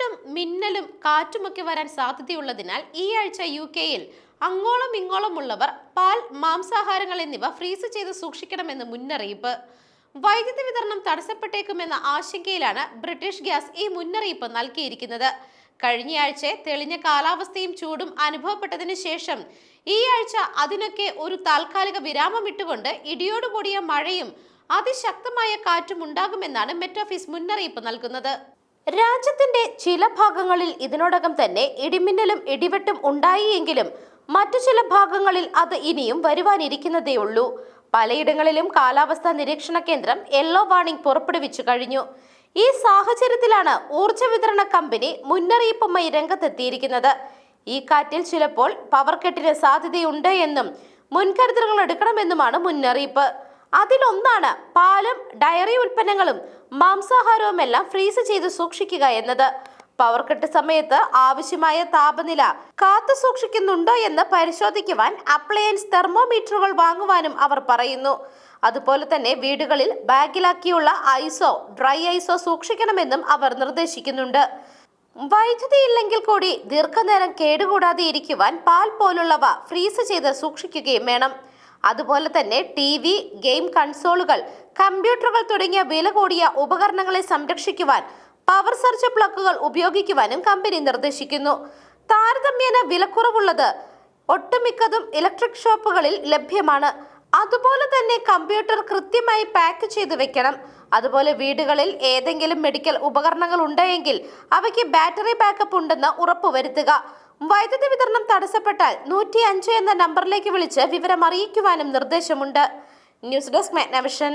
ഇടിവെട്ടും മിന്നലും കാറ്റുമൊക്കെ വരാൻ സാധ്യതയുള്ളതിനാൽ ഈ ആഴ്ച യു കെയിൽ അങ്ങോളം ഇങ്ങോളമുള്ളവർ പാൽ മാംസാഹാരങ്ങൾ എന്നിവ ഫ്രീസ് ചെയ്ത് സൂക്ഷിക്കണമെന്ന് മുന്നറിയിപ്പ്. വൈദ്യുതി വിതരണം തടസ്സപ്പെട്ടേക്കുമെന്ന ആശങ്കയിലാണ് ബ്രിട്ടീഷ് ഗ്യാസ് ഈ മുന്നറിയിപ്പ് നൽകിയിരിക്കുന്നത്. കഴിഞ്ഞയാഴ്ച തെളിഞ്ഞ കാലാവസ്ഥയും ചൂടും അനുഭവപ്പെട്ടതിന് ശേഷം ഈ ആഴ്ച അതിനൊക്കെ ഒരു താൽക്കാലിക വിരാമം ഇട്ടുകൊണ്ട് ഇടിയോടുകൂടിയ മഴയും അതിശക്തമായ കാറ്റും ഉണ്ടാകുമെന്നാണ് മെറ്റോഫീസ് മുന്നറിയിപ്പ് നൽകുന്നത്. രാജ്യത്തിന്റെ ചില ഭാഗങ്ങളിൽ ഇതിനോടകം തന്നെ ഇടിമിന്നലും ഇടിവെട്ടും ഉണ്ടായിയെങ്കിലും മറ്റു ചില ഭാഗങ്ങളിൽ അത് ഇനിയും വരുവാനിരിക്കുന്നതേയുള്ളൂ. പലയിടങ്ങളിലും കാലാവസ്ഥാ നിരീക്ഷണ കേന്ദ്രം യെല്ലോ വാർണിംഗ് പുറപ്പെടുവിച്ചു കഴിഞ്ഞു. ഈ സാഹചര്യത്തിലാണ് ഊർജ വിതരണ കമ്പനി മുന്നറിയിപ്പുമായി രംഗത്തെത്തിയിരിക്കുന്നത്. ഈ കാറ്റിൽ ചിലപ്പോൾ പവർ കട്ടിന് സാധ്യതയുണ്ട് എന്നും മുൻകരുതലുകൾ എടുക്കണമെന്നുമാണ് മുന്നറിയിപ്പ്. അതിലൊന്നാണ് പാലും ഡയറി ഉൽപ്പന്നങ്ങളും. മാംസാഹാരവും എല്ലാം ഫ്രീസ് ചെയ്ത് സൂക്ഷിക്കുക എന്നത്. പവർ കട്ട് സമയത്ത് ആവശ്യമായ താപനില കാത്തു സൂക്ഷിക്കുന്നുണ്ടോ എന്ന് പരിശോധിക്കുവാൻ അപ്ലയൻസ് തെർമോമീറ്ററുകൾ വാങ്ങുവാനും അവർ പറയുന്നു. അതുപോലെ തന്നെ വീടുകളിൽ ബാഗിലാക്കിയുള്ള ഐസോ ഡ്രൈ ഐസോ സൂക്ഷിക്കണമെന്നും അവർ നിർദ്ദേശിക്കുന്നുണ്ട്. വൈദ്യുതി ഇല്ലെങ്കിൽ കൂടി ദീർഘനേരം കേടുകൂടാതെ ഇരിക്കുവാൻ പാൽ പോലുള്ളവ ഫ്രീസ് ചെയ്ത് സൂക്ഷിക്കുകയും വേണം. അതുപോലെ തന്നെ ടി വി ഗെയിം കൺസോളുകൾ കമ്പ്യൂട്ടറുകൾ തുടങ്ങിയ വില കൂടിയ ഉപകരണങ്ങളെ സംരക്ഷിക്കുവാൻ പവർ സർജ് പ്ലഗുകൾ ഉപയോഗിക്കുവാനും കമ്പനി നിർദ്ദേശിക്കുന്നു. താരതമ്യേന വിലക്കുറവുള്ളത് ഒട്ടുമിക്കതും ഇലക്ട്രിക് ഷോപ്പുകളിൽ ലഭ്യമാണ്. അതുപോലെ തന്നെ കമ്പ്യൂട്ടർ കൃത്യമായി പാക്ക് ചെയ്ത് വെക്കണം. അതുപോലെ വീടുകളിൽ ഏതെങ്കിലും മെഡിക്കൽ ഉപകരണങ്ങൾ ഉണ്ടെങ്കിൽ അവയ്ക്ക് ബാറ്ററി ബാക്കപ്പ് ഉണ്ടെന്ന് ഉറപ്പുവരുത്തുക. വൈദ്യുതി വിതരണം തടസ്സപ്പെട്ടാൽ നൂറ്റി അഞ്ച് എന്ന നമ്പറിലേക്ക് വിളിച്ച് വിവരം അറിയിക്കുവാനും നിർദ്ദേശമുണ്ട്. News desk Magnavision.